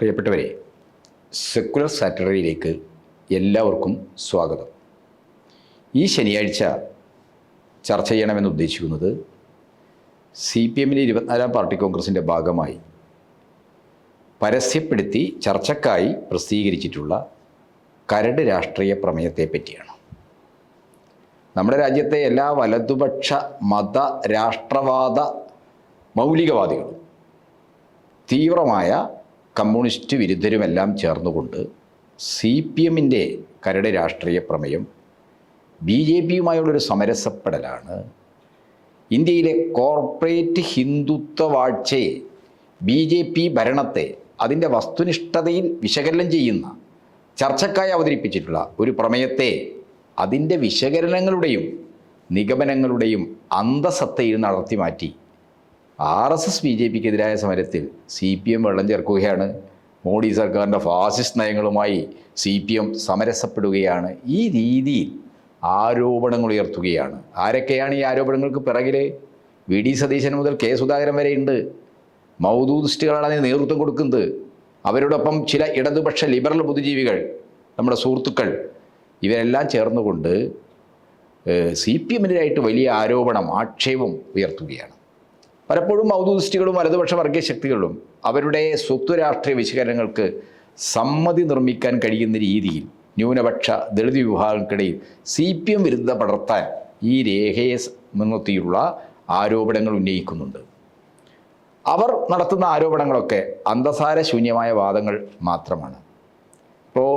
പ്രിയപ്പെട്ടവരെ സെക്കുലർ സാറ്റർഡേയിലേക്ക് എല്ലാവർക്കും സ്വാഗതം. ഈ ശനിയാഴ്ച ചർച്ച ചെയ്യണമെന്ന് ഉദ്ദേശിക്കുന്നത് സി പി എമ്മിന്റെ ഇരുപത്തിനാലാം പാർട്ടി കോൺഗ്രസിന്റെ ഭാഗമായി പരസ്യപ്പെടുത്തി ചർച്ചക്കായി പ്രസിദ്ധീകരിച്ചിട്ടുള്ള കരട് രാഷ്ട്രീയ പ്രമേയത്തെ പറ്റിയാണ്. നമ്മുടെ രാജ്യത്തെ എല്ലാ വലതുപക്ഷ മത രാഷ്ട്രവാദ മൗലികവാദികളും തീവ്രമായ കമ്മ്യൂണിസ്റ്റ് വിരുദ്ധരുമെല്ലാം ചേർന്നുകൊണ്ട് സി പി എമ്മിന്റെ കരട് രാഷ്ട്രീയ പ്രമേയം ബി ജെ പിയുമായുള്ളൊരു സമരസപ്പെടലാണ്. ഇന്ത്യയിലെ കോർപ്പറേറ്റ് ഹിന്ദുത്വ വാഴ്ചയെ ബി ജെ പി ഭരണത്തെ അതിന്റെ വസ്തുനിഷ്ഠതയിൽ വിശകലനം ചെയ്യുന്ന ചർച്ചക്കായി അവതരിപ്പിച്ചിട്ടുള്ള ഒരു പ്രമേയത്തെ അതിന്റെ വിശകലനങ്ങളുടെയും നിഗമനങ്ങളുടെയും അന്തസത്തയിൽ നടത്തി മാറ്റി R S S B J പിക്കെതിരായ സമരത്തിൽ സി പി എം വെള്ളം ചേർക്കുകയാണ്. മോഡി സർക്കാരിന്റെ ഫാസിസ്റ്റ് നയങ്ങളുമായി സി പി എം സമരസപ്പെടുകയാണ്. ഈ രീതിയിൽ ആരോപണങ്ങൾ ഉയർത്തുകയാണ് ആരൊക്കെയാണ് ഈ ആരോപണങ്ങൾക്ക് പിറകിൽ വി ഡി സതീശൻ മുതൽ കെ സുധാകരൻ വരെയുണ്ട്. മൗദൂദിസ്റ്റുകളാണ് അതിന് നേതൃത്വം കൊടുക്കുന്നത്. അവരോടൊപ്പം ചില ഇടതുപക്ഷ ലിബറൽ ബുദ്ധിജീവികൾ നമ്മുടെ സുഹൃത്തുക്കൾ ഇവരെല്ലാം ചേർന്നുകൊണ്ട് സി പി എമ്മിനെതിരായിട്ട് വലിയ ആരോപണം ആക്ഷേപം ഉയർത്തുകയാണ്. പലപ്പോഴും മൗദൂദിസ്റ്റുകളും വലതുപക്ഷ വർഗീയ ശക്തികളും അവരുടെ സ്വത്വ രാഷ്ട്രീയ വിശകലനങ്ങൾക്ക് സമ്മതി നിർമ്മിക്കാൻ കഴിയുന്ന രീതിയിൽ ന്യൂനപക്ഷ ദളിത് വിഭാഗങ്ങൾക്കിടയിൽ സി പി എം വിരുദ്ധ പടർത്താൻ ഈ രേഖയെ മുൻനിർത്തിയുള്ള ആരോപണങ്ങൾ ഉന്നയിക്കുന്നുണ്ട്. അവർ നടത്തുന്ന ആരോപണങ്ങളൊക്കെ അന്തസാര ശൂന്യമായ വാദങ്ങൾ മാത്രമാണ്. ഇപ്പോൾ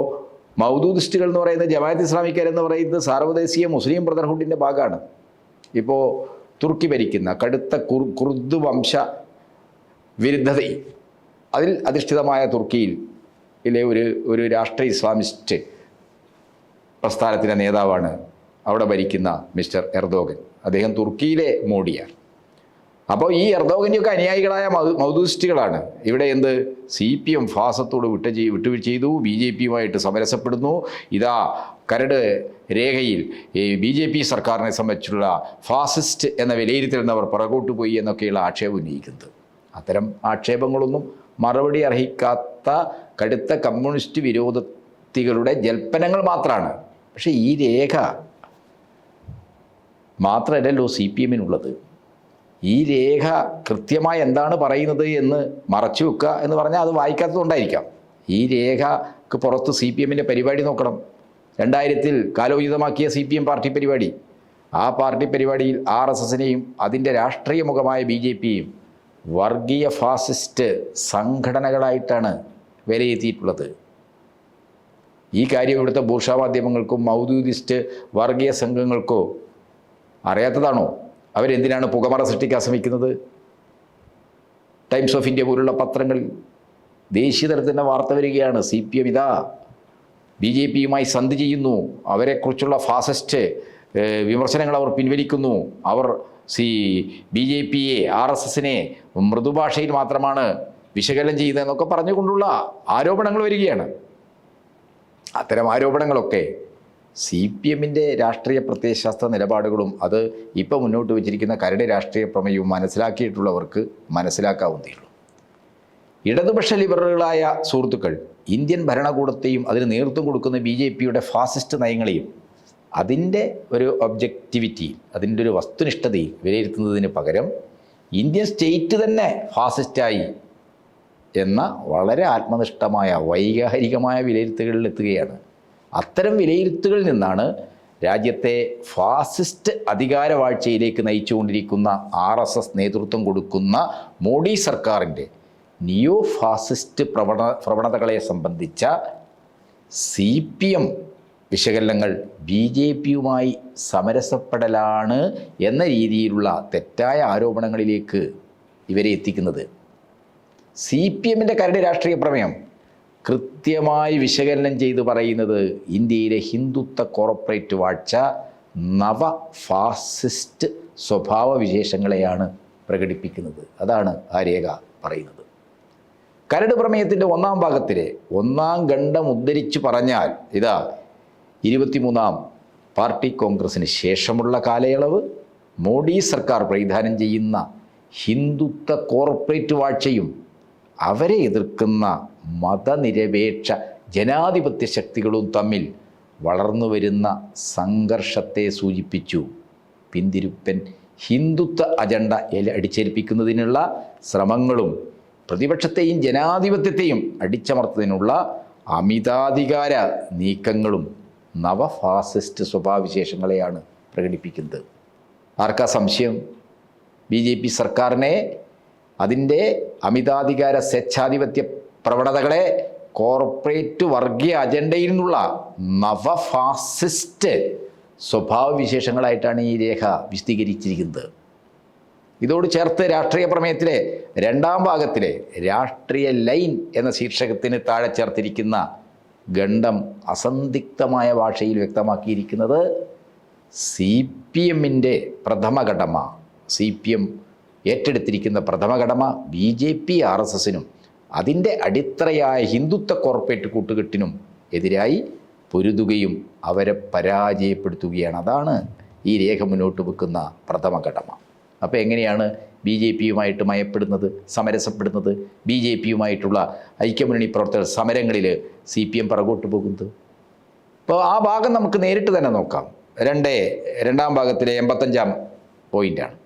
മൗദൂദിസ്റ്റുകൾ എന്ന് പറയുന്നത് ജമാഅത്ത് ഇസ്ലാമിക്കാരെന്ന് പറയുന്നത് സാർവദേശീയ മുസ്ലിം ബ്രദർഹുഡിന്റെ ഭാഗമാണ്. ഇപ്പോൾ തുർക്കി ഭരിക്കുന്ന കടുത്ത കുർ കുർദ് വംശ വിരുദ്ധതയിൽ അതിൽ അധിഷ്ഠിതമായ തുർക്കിയിൽ ഇലെ ഒരു ഒരു രാഷ്ട്രീയ ഇസ്ലാമിസ്റ്റ് പ്രസ്ഥാനത്തിന്റെ നേതാവാണ് അവിടെ ഭരിക്കുന്ന മിസ്റ്റർ എർദോഗൻ. അദ്ദേഹം തുർക്കിയിലെ മോഡിയാണ്. അപ്പോൾ ഈ എർദോഗന്റെയൊക്കെ അനുയായികളായ മൗദൂസ്റ്റുകളാണ് ഇവിടെ എന്ത്? സി പി എം ഫാസത്തോട് വിട്ട് വിട്ടു ചെയ്തു ബി ജെ പിയുമായിട്ട് സമരസപ്പെടുന്നു. ഇതാ കരട് രേഖയിൽ ഈ ബി ജെ പി സർക്കാരിനെ സംബന്ധിച്ചുള്ള ഫാസിസ്റ്റ് എന്ന വിലയിരുത്തൽ അവർ പുറകോട്ട് പോയി എന്നൊക്കെയുള്ള ആക്ഷേപം ഉന്നയിക്കുന്നത്. അത്തരം ആക്ഷേപങ്ങളൊന്നും മറുപടി അർഹിക്കാത്ത കടുത്ത കമ്മ്യൂണിസ്റ്റ് വിരോധത്തികളുടെ ജൽപ്പനങ്ങൾ മാത്രമാണ് പക്ഷേ ഈ രേഖ മാത്രമല്ലല്ലോ സി പി എമ്മിനുള്ളത്. ഈ രേഖ കൃത്യമായി എന്താണ് പറയുന്നത് എന്ന് മറച്ചു വെക്കുക എന്ന് പറഞ്ഞാൽ അത് വായിക്കാത്തതുകൊണ്ടായിരിക്കാം. ഈ രേഖക്ക് പുറത്ത് സി പി എമ്മിന്റെ പരിപാടി നോക്കണം. രണ്ടായിരത്തിൽ കാലോചിതമാക്കിയ സി പി എം പാർട്ടി പരിപാടി. ആ പാർട്ടി പരിപാടിയിൽ ആർ എസ് എസിനെയും അതിന്റെ രാഷ്ട്രീയ മുഖമായ ബി ജെ പിയും വർഗീയ ഫാസിസ്റ്റ് സംഘടനകളായിട്ടാണ് വിലയിരുത്തിയിട്ടുള്ളത്. ഈ കാര്യം ഇവിടുത്തെ ബൂർഷാ മാധ്യമങ്ങൾക്കും മൗദൂദിസ്റ്റ് വർഗീയ സംഘങ്ങൾക്കോ അറിയാത്തതാണോ? അവരെന്തിനാണ് പുകമറ സൃഷ്ടിക്കാൻ ശ്രമിക്കുന്നത്? ടൈംസ് ഓഫ് ഇന്ത്യ പോലുള്ള പത്രങ്ങളിൽ ദേശീയ തലത്തിന്റെ വാർത്ത വരികയാണ്. സി പി എം ഇതാ ബി ജെ പിയുമായി സന്ധി ചെയ്യുന്നു. അവരെക്കുറിച്ചുള്ള ഫാസിസ്റ്റ് വിമർശനങ്ങൾ അവർ പിൻവലിക്കുന്നു. അവർ സി ബി ജെ പിയെ ആർ എസ് എസിനെ മൃദുഭാഷയിൽ മാത്രമാണ് വിശകലനം ചെയ്യുന്നതെന്നൊക്കെ പറഞ്ഞുകൊണ്ടുള്ള ആരോപണങ്ങൾ വരികയാണ്. അത്തരം ആരോപണങ്ങളൊക്കെ സി പി എമ്മിന്റെ രാഷ്ട്രീയ പ്രത്യയശാസ്ത്ര നിലപാടുകളും അത് ഇപ്പോൾ മുന്നോട്ട് വച്ചിരിക്കുന്ന കരട് രാഷ്ട്രീയ പ്രമേയവും മനസ്സിലാക്കിയിട്ടുള്ളവർക്ക് മനസ്സിലാക്കാവുന്നതേ ഉള്ളൂ ഇടതുപക്ഷ ലിബറലുകളായ സുഹൃത്തുക്കൾ ഇന്ത്യൻ ഭരണകൂടത്തെയും അതിന് നേതൃത്വം കൊടുക്കുന്ന ബി ജെ പിയുടെ ഫാസിസ്റ്റ് നയങ്ങളെയും അതിന്റെ ഒരു ഒബ്ജക്റ്റിവിറ്റി അതിന്റെ ഒരു വസ്തുനിഷ്ഠതയും വിലയിരുത്തുന്നതിന് പകരം ഇന്ത്യൻ സ്റ്റേറ്റ് തന്നെ ഫാസിസ്റ്റായി എന്ന വളരെ ആത്മനിഷ്ഠമായ വൈകാരികമായ വിലയിരുത്തലുകളിൽ എത്തുകയാണ്. അത്തരം വിലയിരുത്തുകളിൽ നിന്നാണ് രാജ്യത്തെ ഫാസിസ്റ്റ് അധികാരവാഴ്ചയിലേക്ക് നയിച്ചുകൊണ്ടിരിക്കുന്ന ആർ എസ് എസ് നേതൃത്വം കൊടുക്കുന്ന മോഡി സർക്കാരിന്റെ നിയോ ഫാസിസ്റ്റ് പ്രവണ പ്രവണതകളെ സംബന്ധിച്ച സി പി എം വിശകലനങ്ങൾ ബി ജെ പിയുമായി സമരസപ്പെടലാണ് എന്ന രീതിയിലുള്ള തെറ്റായ ആരോപണങ്ങളിലേക്ക് ഇവരെ എത്തിക്കുന്നത്. സി പി എമ്മിന്റെ കരട് രാഷ്ട്രീയ പ്രമേയം കൃത്യമായി വിശകലനം ചെയ്ത് പറയുന്നത് ഇന്ത്യയിലെ ഹിന്ദുത്വ കോർപ്പറേറ്റ് വാഴ്ച നവ ഫാസിസ്റ്റ് സ്വഭാവ വിശേഷങ്ങളെയാണ് പ്രകടിപ്പിക്കുന്നത്. അതാണ് ആ രേഖ പറയുന്നത്. കരട് പ്രമേയത്തിന്റെ ഒന്നാം ഭാഗത്തിൽ ഒന്നാം ഖണ്ഡം ഉദ്ധരിച്ച് പറഞ്ഞാൽ ഇതാ ഇരുപത്തിമൂന്നാം പാർട്ടി കോൺഗ്രസിന് ശേഷമുള്ള കാലയളവ് മോഡി സർക്കാർ പ്രതിദാനം ചെയ്യുന്ന ഹിന്ദുത്വ കോർപ്പറേറ്റ് വാഴ്ചയും അവരെ എതിർക്കുന്ന മതനിരപേക്ഷ ജനാധിപത്യ ശക്തികളും തമ്മിൽ വളർന്നു വരുന്ന സംഘർഷത്തെ സൂചിപ്പിച്ചു. പിന്തിരുപ്പൻ ഹിന്ദുത്വ അജണ്ട അടിച്ചേൽപ്പിക്കുന്നതിനുള്ള ശ്രമങ്ങളും പ്രതിപക്ഷത്തെയും ജനാധിപത്യത്തെയും അടിച്ചമർത്തുന്നതിനുള്ള അമിതാധികാര നീക്കങ്ങളും നവഫാസിസ്റ്റ് സ്വഭാവവിശേഷങ്ങളെയാണ് പ്രകടിപ്പിക്കുന്നത്. ആർക്കാ സംശയം? ബി ജെ പി സർക്കാരിനെ അതിന്റെ അമിതാധികാര സ്വേച്ഛാധിപത്യ പ്രവണതകളെ കോർപ്പറേറ്റ് വർഗീയ അജണ്ടയിൽ നിന്നുള്ള നവഫാസിസ്റ്റ് സ്വഭാവവിശേഷങ്ങളായിട്ടാണ് ഈ രേഖ വിശദീകരിച്ചിരിക്കുന്നത്. ഇതോട് ചേർത്ത് രാഷ്ട്രീയ പ്രമേയത്തിലെ രണ്ടാം ഭാഗത്തിലെ രാഷ്ട്രീയ ലൈൻ എന്ന ശീർഷകത്തിന് താഴെ ചേർത്തിരിക്കുന്ന ഗണ്ഡം അസന്ദിഗ്ധമായ ഭാഷയിൽ വ്യക്തമാക്കിയിരിക്കുന്നത് സി പി എമ്മിന്റെ പ്രഥമഘടമ സി പി എം ഏറ്റെടുത്തിരിക്കുന്ന പ്രഥമഘടമ B J P R S എസിനും അതിന്റെ അടിത്തറയായ ഹിന്ദുത്വ കോർപ്പറേറ്റ് കൂട്ടുകെട്ടിനും എതിരായി പൊരുതുകയും അവരെ പരാജയപ്പെടുത്തുകയാണ്. അതാണ് ഈ രേഖ മുന്നോട്ട് വെക്കുന്ന പ്രഥമ കടമ അപ്പോൾ എങ്ങനെയാണ് ബി ജെ പിയുമായിട്ട് മയപ്പെടുന്നത് സമരസപ്പെടുന്നത്? ബി ജെ പിയുമായിട്ടുള്ള ഐക്യമുന്നണി പ്രവർത്തകർ സമരങ്ങളിൽ സി പി എം പുറകോട്ട് പോകുന്നത്? അപ്പോൾ ആ ഭാഗം നമുക്ക് നേരിട്ട് തന്നെ നോക്കാം. രണ്ട് രണ്ടാം ഭാഗത്തിലെ എൺപത്തഞ്ചാം പോയിന്റാണ്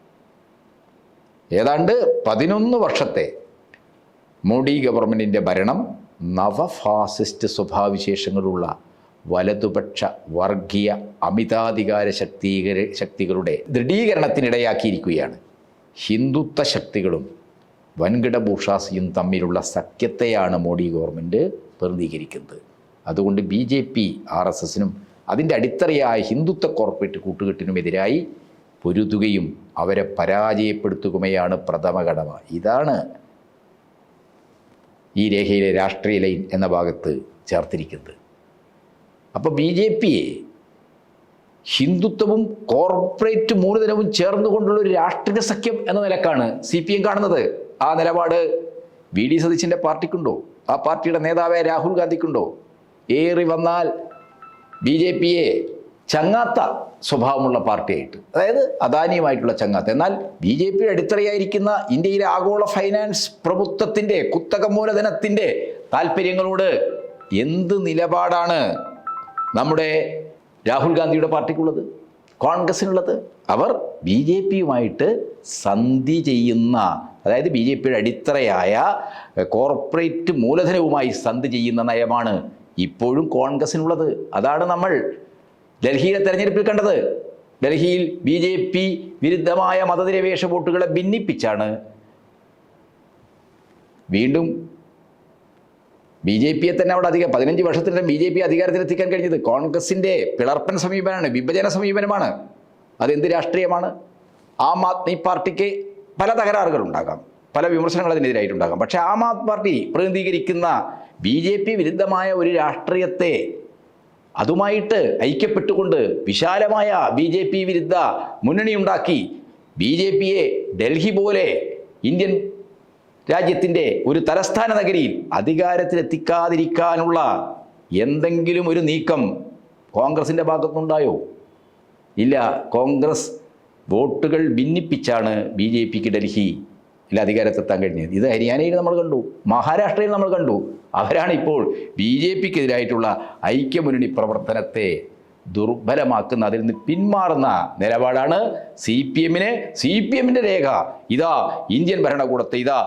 ഏതാണ്ട് പതിനൊന്ന് വർഷത്തെ മോഡി ഗവൺമെന്റിന്റെ ഭരണം നവഫാസിസ്റ്റ് സ്വഭാവവിശേഷങ്ങളുള്ള വലതുപക്ഷ വർഗീയ അമിതാധികാര ശക്തീകര ശക്തികളുടെ ദൃഢീകരണത്തിനിടയാക്കിയിരിക്കുകയാണ്. ഹിന്ദുത്വ ശക്തികളും വൻകിട ഭൂഷാസിയും തമ്മിലുള്ള സഖ്യത്തെയാണ് മോഡി ഗവൺമെന്റ് പ്രതിനിധീകരിക്കുന്നത്. അതുകൊണ്ട് B J P R S എസിനും അതിന്റെ അടിത്തറയായ ഹിന്ദുത്വ കോർപ്പറേറ്റ് കൂട്ടുകെട്ടിനുമെതിരായി പൊരുതുകയും അവരെ പരാജയപ്പെടുത്തുകയാണ് പ്രഥമ കടമ. ഇതാണ് ഈ രേഖയിലെ രാഷ്ട്രീയ ലൈൻ എന്ന ഭാഗത്ത് ചേർത്തിരിക്കുന്നത്. അപ്പോൾ ബി ജെ പിയെ ഹിന്ദുത്വവും കോർപ്പറേറ്റ് മൂലധനവും ചേർന്നുകൊണ്ടുള്ള ഒരു രാഷ്ട്രീയ സഖ്യം എന്ന നിലക്കാണ് സി പി എം കാണുന്നത്. ആ നിലപാട് വി ഡി സതീശന്റെ പാർട്ടിക്കുണ്ടോ? ആ പാർട്ടിയുടെ നേതാവായ രാഹുൽ ഗാന്ധിക്കുണ്ടോ? ഏറി വന്നാൽ ബി ജെ പിയെ ചങ്ങാത്ത സ്വഭാവമുള്ള പാർട്ടിയായിട്ട് അതായത് അദാനിയുമായിട്ടുള്ള ചങ്ങാത്ത. എന്നാൽ ബി ജെ പിയുടെ അടിത്തറയായിരിക്കുന്ന ഇന്ത്യയിലെ ആഗോള ഫൈനാൻസ് പ്രഭുത്വത്തിന്റെ കുത്തക മൂലധനത്തിന്റെ താല്പര്യങ്ങളോട് എന്ത് നിലപാടാണ് നമ്മുടെ രാഹുൽ ഗാന്ധിയുടെ പാർട്ടിക്കുള്ളത് കോൺഗ്രസ്സിനുള്ളത് അവർ ബി ജെ പിയുമായിട്ട് സന്ധി ചെയ്യുന്ന അതായത് ബി ജെ പിയുടെ അടിത്തറയായ കോർപ്പറേറ്റ് മൂലധനവുമായി സന്ധി ചെയ്യുന്ന നയമാണ് ഇപ്പോഴും കോൺഗ്രസ്സിനുള്ളത് അതാണ് നമ്മൾ ഡൽഹിയിലെ തെരഞ്ഞെടുപ്പിൽ കണ്ടത്. ഡൽഹിയിൽ ബി ജെ പി വിരുദ്ധമായ മതനിരപേക്ഷ വോട്ടുകളെ ഭിന്നിപ്പിച്ചാണ് വീണ്ടും ബി ജെ പിയെ തന്നെ അവിടെ അധികം പതിനഞ്ച് വർഷത്തിനിടെ ബി ജെ പി അധികാരത്തിലെത്തിക്കാൻ കഴിഞ്ഞത് കോൺഗ്രസിന്റെ പിളർപ്പൻ സമീപനമാണ് വിഭജന സമീപനമാണ്. അതെന്ത് രാഷ്ട്രീയമാണ്? ആം ആദ്മി പാർട്ടിക്ക് പല തകരാറുകളുണ്ടാകാം പല വിമർശനങ്ങൾ അതിനെതിരായിട്ടുണ്ടാകാം പക്ഷേ ആം ആദ്മി പാർട്ടി പ്രതിനിധീകരിക്കുന്ന ബി ജെ പി വിരുദ്ധമായ ഒരു രാഷ്ട്രീയത്തെ അതുമായിട്ട് ഐക്യപ്പെട്ടുകൊണ്ട് വിശാലമായ ബി ജെ പി വിരുദ്ധ മുന്നണി ഉണ്ടാക്കി ബി ജെ പിയെ ഡൽഹി പോലെ ഇന്ത്യൻ രാജ്യത്തിന്റെ ഒരു തലസ്ഥാന നഗരിയിൽ അധികാരത്തിലെത്തിക്കാതിരിക്കാനുള്ള എന്തെങ്കിലും ഒരു നീക്കം കോൺഗ്രസിന്റെ ഭാഗത്തുനിന്നുണ്ടായോ ഇല്ല കോൺഗ്രസ് വോട്ടുകൾ ഭിന്നിപ്പിച്ചാണ് ബി ജെ പിക്ക് ഡൽഹി ഇല്ല അധികാരത്തെത്താൻ കഴിഞ്ഞത്. ഇത് ഹരിയാനയിൽ നമ്മൾ കണ്ടു മഹാരാഷ്ട്രയിൽ നമ്മൾ കണ്ടു. അവരാണ് ഇപ്പോൾ ബി ജെ പിക്കെതിരായിട്ടുള്ള ഐക്യമുന്നണി പ്രവർത്തനത്തെ ദുർബലമാക്കുന്ന അതിൽ നിന്ന് പിന്മാറുന്ന നിലപാടാണ് സി പി എമ്മിന്. സി പി എമ്മിന്റെ രേഖ ഇതാ ഇന്ത്യൻ ഭരണകൂടത്തെ ഇതാ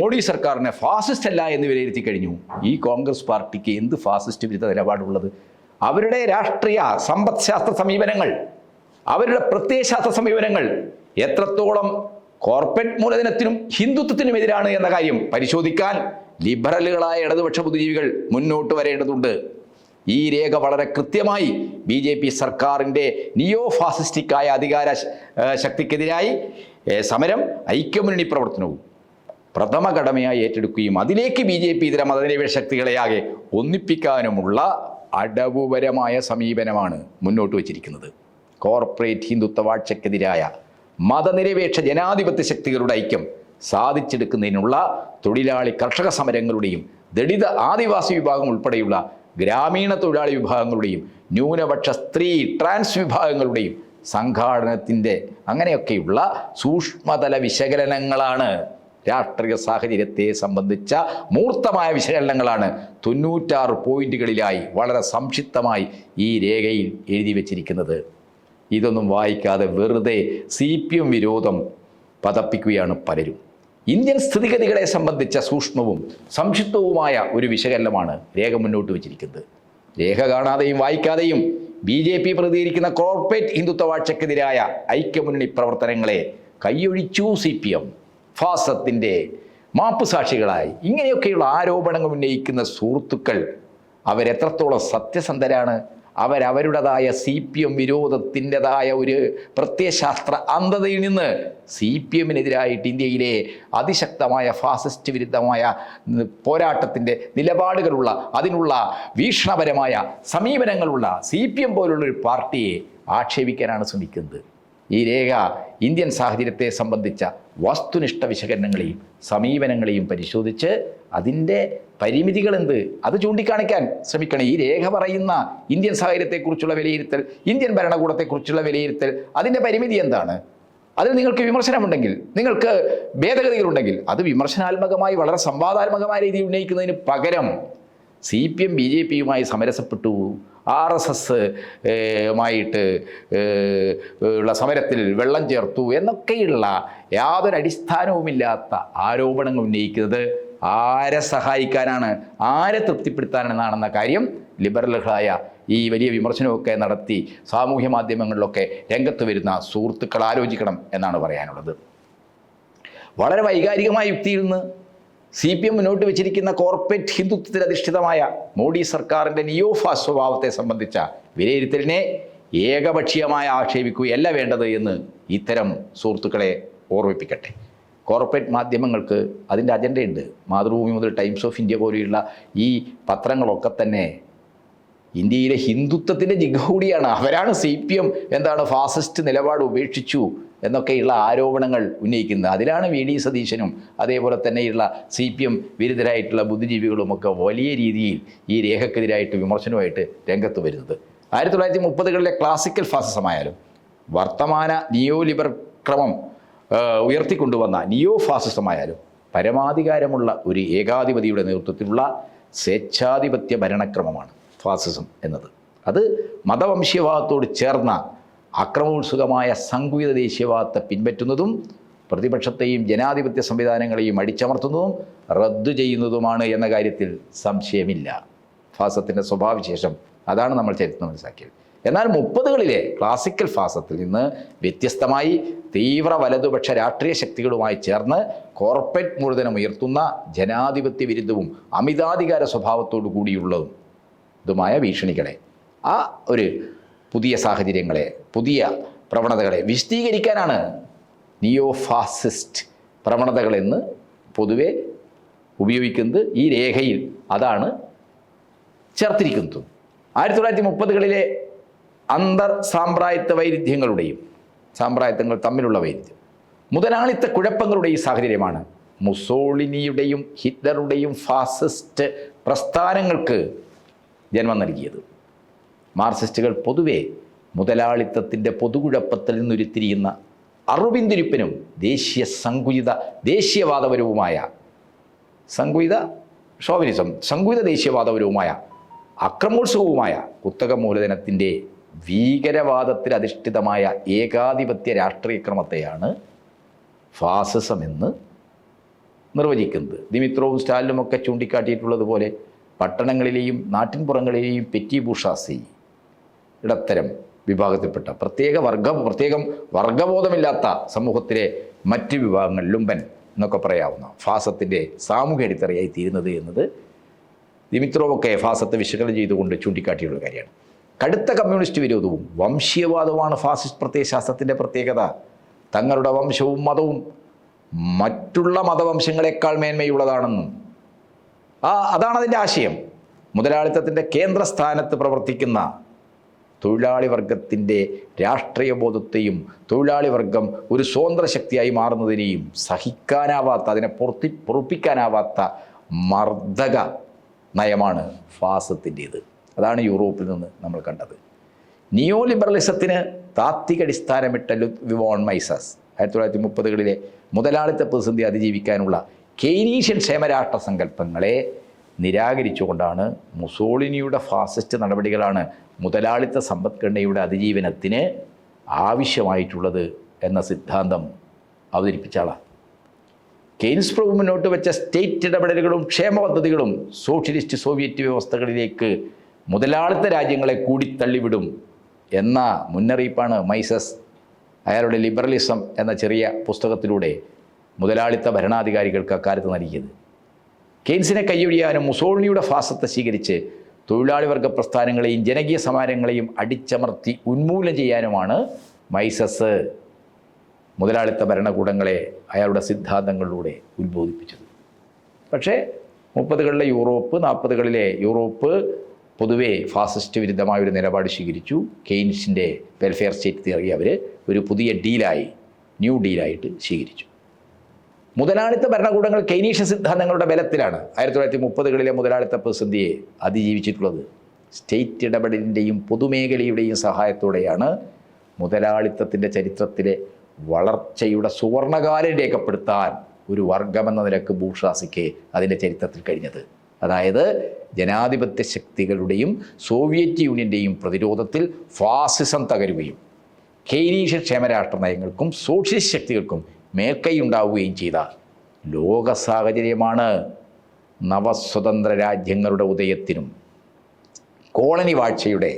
മോഡി സർക്കാരിനെ ഫാസിസ്റ്റ് അല്ല എന്ന് വിലയിരുത്തി കഴിഞ്ഞു. ഈ കോൺഗ്രസ് പാർട്ടിക്ക് എന്ത് ഫാസിസ്റ്റ് വിരുദ്ധ നിലപാടുള്ളത്? അവരുടെ രാഷ്ട്രീയ സമ്പദ്ശാസ്ത്ര സമീപനങ്ങൾ അവരുടെ പ്രത്യയശാസ്ത്ര സമീപനങ്ങൾ എത്രത്തോളം കോർപ്പറേറ്റ് മൂലധനത്തിനും ഹിന്ദുത്വത്തിനും എതിരാണ് എന്ന കാര്യം പരിശോധിക്കാൻ ലിബറലുകളായ ഇടതുപക്ഷ ബുദ്ധിജീവികൾ മുന്നോട്ട് വരേണ്ടതുണ്ട്. ഈ രേഖ വളരെ കൃത്യമായി ബി ജെ പി സർക്കാരിന്റെ നിയോ ഫാസിസ്റ്റിക്കായ അധികാര ശക്തിക്കെതിരായി സമരം ഐക്യമുന്നണി പ്രവർത്തനവും പ്രഥമ കടമയായി ഏറ്റെടുക്കുകയും അതിലേക്ക് ബി ജെ പി ഇതര മതനിരപേക്ഷ ശക്തികളെയാകെ ഒന്നിപ്പിക്കാനുമുള്ള അടവുപരമായ സമീപനമാണ് മുന്നോട്ട് വച്ചിരിക്കുന്നത്. കോർപ്പറേറ്റ് ഹിന്ദുത്വ വാഴ്ചക്കെതിരായ മതനിരപേക്ഷ ജനാധിപത്യ ശക്തികളുടെ ഐക്യം സാധിച്ചെടുക്കുന്നതിനുള്ള തൊഴിലാളി കർഷക സമരങ്ങളുടെയും ദളിത് ആദിവാസി വിഭാഗം ഉൾപ്പെടെയുള്ള ഗ്രാമീണ തൊഴിലാളി വിഭാഗങ്ങളുടെയും ന്യൂനപക്ഷ സ്ത്രീ ട്രാൻസ് വിഭാഗങ്ങളുടെയും സംഘാടനത്തിന്റെ അങ്ങനെയൊക്കെയുള്ള സൂക്ഷ്മതല വിശകലനങ്ങളാണ് രാഷ്ട്രീയ സാഹചര്യത്തെ സംബന്ധിച്ച മൂർത്തമായ വിശകലനങ്ങളാണ് തൊണ്ണൂറ്റാറ് പോയിന്റുകളിലായി വളരെ സംക്ഷിപ്തമായി ഈ രേഖയിൽ എഴുതി വച്ചിരിക്കുന്നത്. ഇതൊന്നും വായിക്കാതെ വെറുതെ സി വിരോധം പതപ്പിക്കുകയാണ് പലരും. ഇന്ത്യൻ സ്ഥിതിഗതികളെ സംബന്ധിച്ച സൂക്ഷ്മവും സംക്ഷിപ്തവുമായ ഒരു വിശകലനമാണ് രേഖ മുന്നോട്ട് വച്ചിരിക്കുന്നത്. രേഖ കാണാതെയും വായിക്കാതെയും ബി ജെ പി പ്രതികരിക്കുന്ന കോർപ്പറേറ്റ് ഹിന്ദുത്വവാഴ്ചക്കെതിരായ ഐക്യമുന്നണി പ്രവർത്തനങ്ങളെ കൈയൊഴിച്ചു സി പി എം ഫാസത്തിന്റെ മാപ്പുസാക്ഷികളായി. ഇങ്ങനെയൊക്കെയുള്ള ആരോപണങ്ങൾ ഉന്നയിക്കുന്ന സുഹൃത്തുക്കൾ അവരെത്രത്തോളം സത്യസന്ധരാണ് അവരവരുടേതായ സി പി എം വിരോധത്തിന്റെതായ ഒരു പ്രത്യയശാസ്ത്ര അന്ധതയിൽ നിന്ന് സി പി എമ്മിനെതിരായിട്ട് ഇന്ത്യയിലെ അതിശക്തമായ ഫാസിസ്റ്റ് വിരുദ്ധമായ പോരാട്ടത്തിന്റെ നിലപാടുകളുള്ള അതിനുള്ള വീക്ഷണപരമായ സമീപനങ്ങളുള്ള സി പി എം പോലുള്ള ഒരു പാർട്ടിയെ ആക്ഷേപിക്കാനാണ് ശ്രമിക്കുന്നത്. ഈ രേഖ ഇന്ത്യൻ സാഹചര്യത്തെ സംബന്ധിച്ച വസ്തുനിഷ്ഠ വിശകലനങ്ങളെയും സമീപനങ്ങളെയും പരിശോധിച്ച് അതിന്റെ പരിമിതികൾ എന്ത്? അത് ചൂണ്ടിക്കാണിക്കാൻ ശ്രമിക്കണം. ഈ രേഖ പറയുന്ന ഇന്ത്യൻ സാഹചര്യത്തെക്കുറിച്ചുള്ള വിലയിരുത്തൽ ഇന്ത്യൻ ഭരണകൂടത്തെക്കുറിച്ചുള്ള വിലയിരുത്തൽ അതിന്റെ പരിമിതി എന്താണ്? അതിൽ നിങ്ങൾക്ക് വിമർശനമുണ്ടെങ്കിൽ നിങ്ങൾക്ക് ഭേദഗതികളുണ്ടെങ്കിൽ അത് വിമർശനാത്മകമായി വളരെ സംവാദാത്മകമായ രീതിയിൽ ഉന്നയിക്കുന്നതിന് പകരം C P M B J പിയുമായി സമരസപ്പെട്ടു ആർ എസ് എസ് മായിട്ട് ഉള്ള സമരത്തിൽ വെള്ളം ചേർത്തു എന്നൊക്കെയുള്ള യാതൊരു അടിസ്ഥാനവുമില്ലാത്ത ആരോപണങ്ങൾ ഉന്നയിക്കുന്നത് ആരെ സഹായിക്കാനാണ് ആരെ തൃപ്തിപ്പെടുത്താനെന്നാണെന്ന കാര്യം ലിബറലുകളായ ഈ വലിയ വിമർശനമൊക്കെ നടത്തി സാമൂഹ്യ മാധ്യമങ്ങളിലൊക്കെ രംഗത്ത് വരുന്ന സുഹൃത്തുക്കൾ ആലോചിക്കണം എന്നാണ് പറയാനുള്ളത്. വളരെ വൈകാരികമായ യുക്തിയിൽ നിന്ന് സി പി എം മുന്നോട്ട് വെച്ചിരിക്കുന്ന കോർപ്പറേറ്റ് ഹിന്ദുത്വത്തിൽ അധിഷ്ഠിതമായ മോഡി സർക്കാരിന്റെ നിയോഫാ സ്വഭാവത്തെ സംബന്ധിച്ച വിലയിരുത്തലിനെ ഏകപക്ഷീയമായി ആക്ഷേപിക്കുകയല്ല വേണ്ടത് എന്ന് ഇത്തരം സുഹൃത്തുക്കളെ ഓർമ്മിപ്പിക്കട്ടെ. കോർപ്പറേറ്റ് മാധ്യമങ്ങൾക്ക് അതിന്റെ അജണ്ടയുണ്ട്. മാതൃഭൂമി മുതൽ ടൈംസ് ഓഫ് ഇന്ത്യ പോലെയുള്ള ഈ പത്രങ്ങളൊക്കെ തന്നെ ഇന്ത്യയിലെ ഹിന്ദുത്വത്തിന്റെ ജിഗ കൂടിയാണ്. അവരാണ് സി പി എം എന്താണ് ഫാസിസ്റ്റ് നിലപാട് ഉപേക്ഷിച്ചു എന്നൊക്കെയുള്ള ആരോപണങ്ങൾ ഉന്നയിക്കുന്നത്. അതിലാണ് വി ഡി സതീശനും അതേപോലെ തന്നെയുള്ള സി പി എം വിരുദ്ധരായിട്ടുള്ള ബുദ്ധിജീവികളുമൊക്കെ വലിയ രീതിയിൽ ഈ രേഖക്കെതിരായിട്ട് വിമർശനവുമായിട്ട് രംഗത്ത് വരുന്നത്. ആയിരത്തി തൊള്ളായിരത്തി മുപ്പതുകളിലെ ക്ലാസിക്കൽ ഫാസിസമായാലും വർത്തമാന നിയോ ലിബർ ക്രമം ഉയർത്തിക്കൊണ്ടുവന്ന നിയോ ഫാസിസമായാലും പരമാധികാരമുള്ള ഒരു ഏകാധിപതിയുടെ നേതൃത്വത്തിലുള്ള സ്വേച്ഛാധിപത്യ ഭരണക്രമമാണ്. ഫാസിസം എന്നത്. അത് മതവംശീയവാദത്തോട് ചേർന്ന അക്രമോത്സുകമായ സംകുചിത ദേശീയവാദത്തെ പിൻപറ്റുന്നതും പ്രതിപക്ഷത്തെയും ജനാധിപത്യ സംവിധാനങ്ങളെയും അടിച്ചമർത്തുന്നതും റദ്ദു ചെയ്യുന്നതുമാണ് എന്ന കാര്യത്തിൽ സംശയമില്ല. ഫാസത്തിന്റെ സ്വഭാവവിശേഷം അതാണ് നമ്മൾ ചരിത്രം മനസ്സിലാക്കിയത്. എന്നാൽ മുപ്പതുകളിലെ ക്ലാസിക്കൽ ഫാസത്തിൽ നിന്ന് വ്യത്യസ്തമായി തീവ്ര വലതുപക്ഷ രാഷ്ട്രീയ ശക്തികളുമായി ചേർന്ന് കോർപ്പറേറ്റ് മൂലധനം ഉയർത്തുന്ന ജനാധിപത്യ വിരുദ്ധവും അമിതാധികാര സ്വഭാവത്തോടു കൂടിയുള്ളതും ഇതുമായ ഭീഷണികളെ ആ ഒരു പുതിയ സാഹചര്യങ്ങളെ പുതിയ പ്രവണതകളെ വിശദീകരിക്കാനാണ് നിയോ ഫാസിസ്റ്റ് പ്രവണതകളെന്ന് പൊതുവെ ഉപയോഗിക്കുന്നത് ഈ രേഖയിൽ അതാണ് ചേർത്തിരിക്കുന്നത്. ആയിരത്തി തൊള്ളായിരത്തി മുപ്പതുകളിലെ അന്തർ സാമ്പ്രായത്വ വൈരുദ്ധ്യങ്ങളുടെയും സാമ്പ്രായത്വങ്ങൾ തമ്മിലുള്ള വൈരുദ്ധ്യം മുതലാളിത്ത കുഴപ്പങ്ങളുടെ ഈ സാഹചര്യമാണ് മുസോളിനിയുടെയും ഹിറ്റ്ലറുടെയും ഫാസിസ്റ്റ് പ്രസ്ഥാനങ്ങൾക്ക് ജന്മം നൽകിയത് മാർസിസ്റ്റുകൾ പൊതുവെ മുതലാളിത്തത്തിന്റെ പൊതുകുഴപ്പത്തിൽ നിന്നുരുത്തിരിയുന്ന അറുവിന്തിരിപ്പിനും ദേശീയ സങ്കുചിത ദേശീയവാദപരവുമായ സങ്കുചിത ഷോവിനിസം സങ്കുചിത ദേശീയവാദപരവുമായ അക്രമോത്സവവുമായ കുത്തക മൂലധനത്തിന്റെ ഭീകരവാദത്തിൽ അധിഷ്ഠിതമായ ഏകാധിപത്യ രാഷ്ട്രീയക്രമത്തെയാണ് ഫാസിസം എന്ന് നിർവചിക്കുന്നത്. ദിമിത്രോവും സ്റ്റാലിനും ഒക്കെ ചൂണ്ടിക്കാട്ടിയിട്ടുള്ളതുപോലെ പട്ടണങ്ങളിലെയും നാട്ടിൻപുറങ്ങളിലെയും പെറ്റി ബുഷാസി ഇടത്തരം വിഭാഗത്തിൽപ്പെട്ട പ്രത്യേക വർഗ പ്രത്യേകം വർഗബോധമില്ലാത്ത സമൂഹത്തിലെ മറ്റ് വിഭാഗങ്ങൾ ലുംബൻ എന്നൊക്കെ പറയാവുന്ന ഫാസത്തിന്റെ സാമൂഹ്യ അടിത്തറയായി തീരുന്നത് എന്നത് ദിമിത്രോവൊക്കെ ഫാസത്തെ വിശകലനം ചെയ്തുകൊണ്ട് ചൂണ്ടിക്കാട്ടിയുള്ള കാര്യമാണ്. കടുത്ത കമ്മ്യൂണിസ്റ്റ് വിരോധവും വംശീയവാദവുമാണ് ഫാസിസ്റ്റ് പ്രത്യയശാസ്ത്രത്തിന്റെ പ്രത്യേകത. തങ്ങളുടെ വംശവും മതവും മറ്റുള്ള മതവംശങ്ങളെക്കാൾ മേന്മയുള്ളതാണെന്നും ആ അതാണ് അതിന്റെ ആശയം. മുതലാളിത്തത്തിന്റെ കേന്ദ്രസ്ഥാനത്ത് പ്രവർത്തിക്കുന്ന തൊഴിലാളി വർഗത്തിന്റെ രാഷ്ട്രീയ ബോധത്തെയും തൊഴിലാളി വർഗം ഒരു സ്വതന്ത്ര ശക്തിയായി മാറുന്നതിനെയും സഹിക്കാനാവാത്ത അതിനെ പൊറത്തി പൊറുപ്പിക്കാനാവാത്ത മർദ്ദക നയമാണ് ഫാസത്തിന്റേത്. അതാണ് യൂറോപ്പിൽ നിന്ന് നമ്മൾ കണ്ടത്. നിയോ ലിബറലിസത്തിന് താത്വിക ലുത് വിവോൺ മൈസസ് ആയിരത്തി തൊള്ളായിരത്തി മുപ്പതുകളിലെ മുതലാളിത്ത പ്രതിസന്ധി അതിജീവിക്കാനുള്ള കെയ്നീഷ്യൻ ക്ഷേമരാഷ്ട്ര സങ്കല്പങ്ങളെ നിരാകരിച്ചുകൊണ്ടാണ് മുസോളിനിയുടെ ഫാസിസ്റ്റ് നടപടികളാണ് മുതലാളിത്ത സമ്പദ്ഘടനയുടെ അതിജീവനത്തിന് ആവശ്യമായിട്ടുള്ളത് എന്ന സിദ്ധാന്തം അവതരിപ്പിച്ചാളാണ് കെയ്ൻസ് പ്രഭു മുന്നോട്ട് വെച്ച സ്റ്റേറ്റ് ഇടപെടലുകളും ക്ഷേമ പദ്ധതികളും സോഷ്യലിസ്റ്റ് സോവിയറ്റ് വ്യവസ്ഥകളിലേക്ക് മുതലാളിത്ത രാജ്യങ്ങളെ കൂടിത്തള്ളിവിടും എന്ന മുന്നറിയിപ്പാണ് മൈസസ്. അയാളുടെ ലിബറലിസം എന്ന ചെറിയ പുസ്തകത്തിലൂടെ മുതലാളിത്ത ഭരണാധികാരികൾക്ക് അക്കാലത്ത് നൽകിയത്. കെയ്ൻസിനെ കൈയൊഴിയാനും മുസോളിനിയുടെ ഫാസത്തെ സ്വീകരിച്ച് തൊഴിലാളി വർഗ പ്രസ്ഥാനങ്ങളെയും ജനകീയ സമാരങ്ങളെയും അടിച്ചമർത്തി ഉന്മൂലനം ചെയ്യാനുമാണ് മൈസസ് മുതലാളിത്ത ഭരണകൂടങ്ങളെ അയാളുടെ സിദ്ധാന്തങ്ങളിലൂടെ ഉത്ബോധിപ്പിച്ചത്. പക്ഷേ മുപ്പതുകളിലെ യൂറോപ്പ് നാൽപ്പതുകളിലെ യൂറോപ്പ് പൊതുവേ ഫാസിസ്റ്റ് വിരുദ്ധമായ ഒരു നിലപാട് സ്വീകരിച്ചു. കെയ്ൻസിന്റെ വെൽഫെയർ സ്റ്റേറ്റ് തിയറി അവർ ഒരു പുതിയ ഡീലായി ന്യൂ ഡീലായിട്ട് സ്വീകരിച്ചു. മുതലാളിത്ത ഭരണകൂടങ്ങൾ കെയ്നീഷ്യ സിദ്ധാന്തങ്ങളുടെ ബലത്തിലാണ്. ആയിരത്തി തൊള്ളായിരത്തി മുപ്പതുകളിലെ മുതലാളിത്ത പ്രതിസന്ധിയെ അതിജീവിച്ചിട്ടുള്ളത്. സ്റ്റേറ്റ് ഇടപെടലിന്റെയും പൊതുമേഖലയുടെയും സഹായത്തോടെയാണ് മുതലാളിത്തത്തിന്റെ ചരിത്രത്തിലെ വളർച്ചയുടെ സുവർണകാലം രേഖപ്പെടുത്താൻ ഒരു വർഗമെന്ന നിലയ്ക്ക് ബൂഷാസിക്ക് അതിന്റെ ചരിത്രത്തിൽ കഴിഞ്ഞത്. അതായത് ജനാധിപത്യ ശക്തികളുടെയും സോവിയറ്റ് യൂണിയന്റെയും പ്രതിരോധത്തിൽ ഫാസിസം തകരുകയും കൈനീഷ്യ ക്ഷേമരാഷ്ട്ര നയങ്ങൾക്കും സോഷ്യലിസ്റ്റ് ശക്തികൾക്കും മേൽക്കൈ ഉണ്ടാവുകയും ചെയ്ത ലോക സാഹചര്യമാണ് നവസ്വതന്ത്ര രാജ്യങ്ങളുടെ ഉദയത്തിനും കോളനി വാഴ്ചയുടെ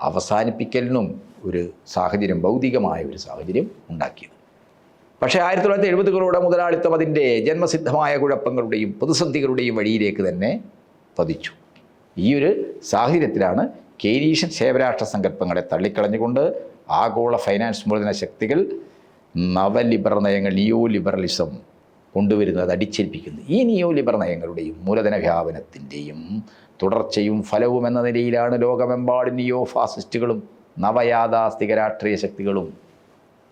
അവസാനിപ്പിക്കലിനും ഒരു സാഹചര്യം ഭൗതികമായ ഒരു സാഹചര്യം ഉണ്ടാക്കിയത്. പക്ഷേ ആയിരത്തി തൊള്ളായിരത്തി എഴുപതുകളോടെ മുതലാളിത്തം അതിന്റെ ജന്മസിദ്ധമായ കുഴപ്പങ്ങളുടെയും പ്രതിസന്ധികളുടെയും വഴിയിലേക്ക് തന്നെ പതിച്ചു. ഈ ഒരു സാഹചര്യത്തിലാണ് കേരീഷ്യൻ സേവരാഷ്ട്ര സങ്കല്പങ്ങളെ തള്ളിക്കളഞ്ഞുകൊണ്ട് ആഗോള ഫൈനാൻസ് മൂലധന ശക്തികൾ നവലിബർ നയങ്ങൾ നിയോ ലിബറലിസം കൊണ്ടുവരുന്നത് അടിച്ചേൽപ്പിക്കുന്നു. ഈ നിയോ ലിബർ നയങ്ങളുടെയും മൂലധന വ്യാപനത്തിന്റെയും തുടർച്ചയും ഫലവും എന്ന നിലയിലാണ് ലോകമെമ്പാടും നിയോ ഫാസിസ്റ്റുകളും നവയാഥാസ്ഥിക രാഷ്ട്രീയ ശക്തികളും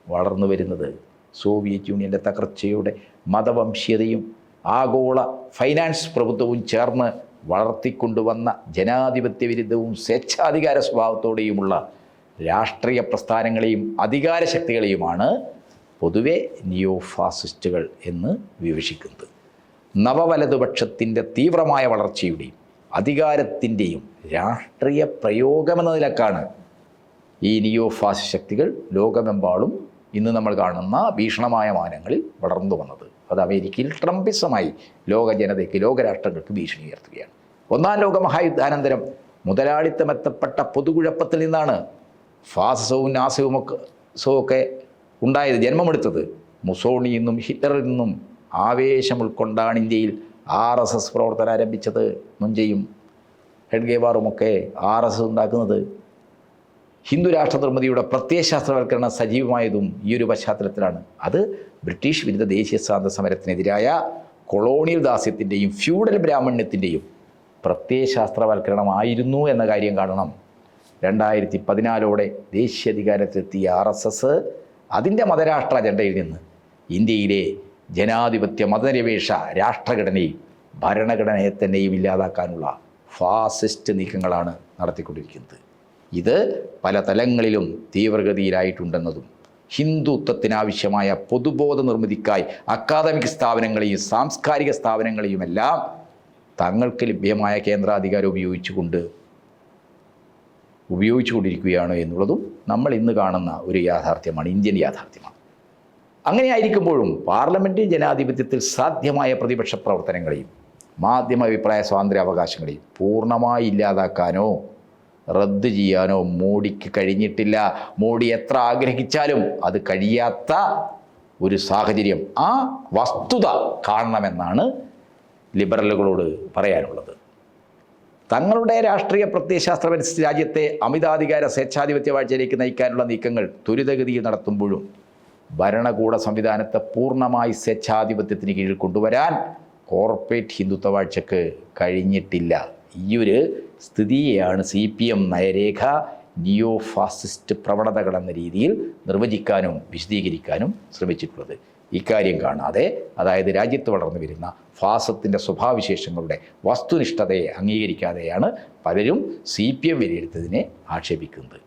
വളർന്നു വരുന്നത്. സോവിയറ്റ് യൂണിയന്റെ തകർച്ചയുടെ മതവംശീയതയും ആഗോള ഫൈനാൻസ് പ്രഭുത്വവും ചേർന്ന് വളർത്തിക്കൊണ്ടുവന്ന ജനാധിപത്യ വിരുദ്ധവും സ്വേച്ഛാധികാര സ്വഭാവത്തോടെയുമുള്ള രാഷ്ട്രീയ പ്രസ്ഥാനങ്ങളെയും അധികാര ശക്തികളെയുമാണ് പൊതുവെ നിയോ ഫാസിസ്റ്റുകൾ എന്ന് വിവക്ഷിക്കുന്നത്. നവവലതുപക്ഷത്തിന്റെ തീവ്രമായ വളർച്ചയുടെയും അധികാരത്തിന്റെയും രാഷ്ട്രീയ പ്രയോഗമെന്ന നിലക്കാണ് ഈ നിയോ ഫാസിസ്റ്റ് ശക്തികൾ ലോകമെമ്പാടും ഇന്ന് നമ്മൾ കാണുന്ന ഭീഷണമായ മാനങ്ങളിൽ വളർന്നു വന്നത്. അത് അമേരിക്കയിൽ ട്രംപിസമായി ലോക ജനതയ്ക്ക് ലോകരാഷ്ട്രങ്ങൾക്ക് ഭീഷണി ഉയർത്തുകയാണ്. ഒന്നാം ലോക മഹായുദ്ധാനന്തരം മുതലാളിത്തമെത്തപ്പെട്ട പൊതുകുഴപ്പത്തിൽ നിന്നാണ് ഫാസിസവും നാസവും ഒക്കെ ഒക്കെ ഉണ്ടായത് ജന്മമെടുത്തത്. മുസോണി നിന്നും ഹിറ്റ്ലറിൽ നിന്നും ആവേശം ഉൾക്കൊണ്ടാണ് ഇന്ത്യയിൽ ആർ എസ് എസ് പ്രവർത്തനം ആരംഭിച്ചത്. മുൻജയും ഹെഡ്ഗേവാറുമൊക്കെ ആർ എസ് എസ് ഉണ്ടാക്കുന്നത്. ഹിന്ദു രാഷ്ട്ര നിർമ്മിതിയുടെ പ്രത്യയശാസ്ത്രവൽക്കരണം സജീവമായതും ഈ ഒരു പശ്ചാത്തലത്തിലാണ്. അത് ബ്രിട്ടീഷ് വിരുദ്ധ ദേശീയ സ്വാതന്ത്ര്യ സമരത്തിനെതിരായ കൊളോണിയൽ ദാസ്യത്തിന്റെയും ഫ്യൂഡൽ ബ്രാഹ്മണ്യത്തിന്റെയും പ്രത്യയശാസ്ത്രവൽക്കരണമായിരുന്നു എന്ന കാര്യം കാണണം. രണ്ടായിരത്തി പതിനാലോടെ ദേശീയ അധികാരത്തിലെത്തിയ ആർ എസ് എസ് അതിന്റെ മതരാഷ്ട്ര അജണ്ടയിൽ നിന്ന്. ഇന്ത്യയിലെ ജനാധിപത്യ മതനിരപേക്ഷ രാഷ്ട്രഘടനയും ഭരണഘടനയെ തന്നെയും ഇല്ലാതാക്കാനുള്ള ഫാസിസ്റ്റ് നീക്കങ്ങളാണ് നടത്തിക്കൊണ്ടിരിക്കുന്നത്. ഇത് പല തലങ്ങളിലും തീവ്രഗതിയിലായിട്ടുണ്ടെന്നതും ഹിന്ദുത്വത്തിനാവശ്യമായ പൊതുബോധ നിർമ്മിതിക്കായി അക്കാദമിക് സ്ഥാപനങ്ങളെയും സാംസ്കാരിക സ്ഥാപനങ്ങളെയുമെല്ലാം തങ്ങൾക്ക് ലഭ്യമായ കേന്ദ്രാധികാരം ഉപയോഗിച്ചുകൊണ്ട് ഉപയോഗിച്ചുകൊണ്ടിരിക്കുകയാണ് എന്നുള്ളതും നമ്മൾ ഇന്ന് കാണുന്ന ഒരു യാഥാർത്ഥ്യമാണ് ഇന്ത്യൻ യാഥാർത്ഥ്യമാണ്. അങ്ങനെ ആയിരിക്കുമ്പോഴും പാർലമെന്റ് ജനാധിപത്യത്തിൽ സാധ്യമായ പ്രതിപക്ഷ പ്രവർത്തനങ്ങളെയും മാധ്യമ അഭിപ്രായ സ്വാതന്ത്ര്യ അവകാശങ്ങളെയും പൂർണമായി ഇല്ലാതാക്കാനോ റദ്ദ് ചെയ്യാനോ മോഡിക്ക് കഴിഞ്ഞിട്ടില്ല. മോഡി എത്ര ആഗ്രഹിച്ചാലും അത് കഴിയാത്ത ഒരു സാഹചര്യം ആ വസ്തുത കാണണമെന്നാണ് ലിബറലുകളോട് പറയാനുള്ളത്. തങ്ങളുടെ രാഷ്ട്രീയ പ്രത്യയശാസ്ത്രമനുസരിച്ച് രാജ്യത്തെ അമിതാധികാര സ്വേച്ഛാധിപത്യ വാഴ്ചയിലേക്ക് നയിക്കാനുള്ള നീക്കങ്ങൾ ത്വരിതഗതിയിൽ നടത്തുമ്പോഴും ഭരണകൂട സംവിധാനത്തെ പൂർണമായി സ്വേച്ഛാധിപത്യത്തിന് കീഴിൽ കൊണ്ടുവരാൻ കോർപ്പറേറ്റ് ഹിന്ദുത്വ വാഴ്ചക്ക് കഴിഞ്ഞിട്ടില്ല. ഈ ഒരു സ്ഥിതിയെയാണ് സി പി എം നയരേഖ നിയോ ഫാസിസ്റ്റ് പ്രവണതകൾ എന്ന രീതിയിൽ നിർവചിക്കാനും വിശദീകരിക്കാനും ശ്രമിച്ചിട്ടുള്ളത്. ഇക്കാര്യം കാണാതെ അതായത് രാജ്യത്ത് വളർന്നു വരുന്ന ഫാസത്തിന്റെ സ്വഭാവവിശേഷങ്ങളുടെ വസ്തുനിഷ്ഠതയെ അംഗീകരിക്കാതെയാണ് പലരും സി പി എം വിലയിരുത്തതിനെ ആക്ഷേപിക്കുന്നത്.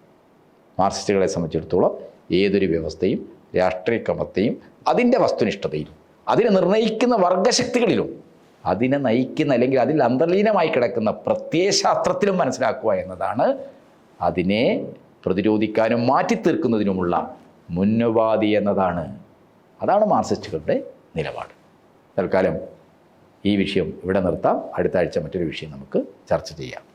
മാർക്സിസ്റ്റുകളെ സംബന്ധിച്ചിടത്തോളം ഏതൊരു വ്യവസ്ഥയും രാഷ്ട്രീയ ക്രമത്തെയും അതിന്റെ വസ്തുനിഷ്ഠതയിലും അതിനെ നിർണയിക്കുന്ന വർഗശക്തികളിലും അതിനെ നയിക്കുന്ന അല്ലെങ്കിൽ അതിൽ അന്തർലീനമായി കിടക്കുന്ന പ്രത്യയശാസ്ത്രത്തിലും മനസ്സിലാക്കുക എന്നതാണ് അതിനെ പ്രതിരോധിക്കാനും മാറ്റിത്തീർക്കുന്നതിനുമുള്ള മുന്നുപാധി എന്നതാണ് അതാണ് മാർസിസ്റ്റുകളുടെ നിലപാട്. തൽക്കാലം ഈ വിഷയം ഇവിടെ നിർത്താം. അടുത്ത ആഴ്ച മറ്റൊരു വിഷയം നമുക്ക് ചർച്ച ചെയ്യാം.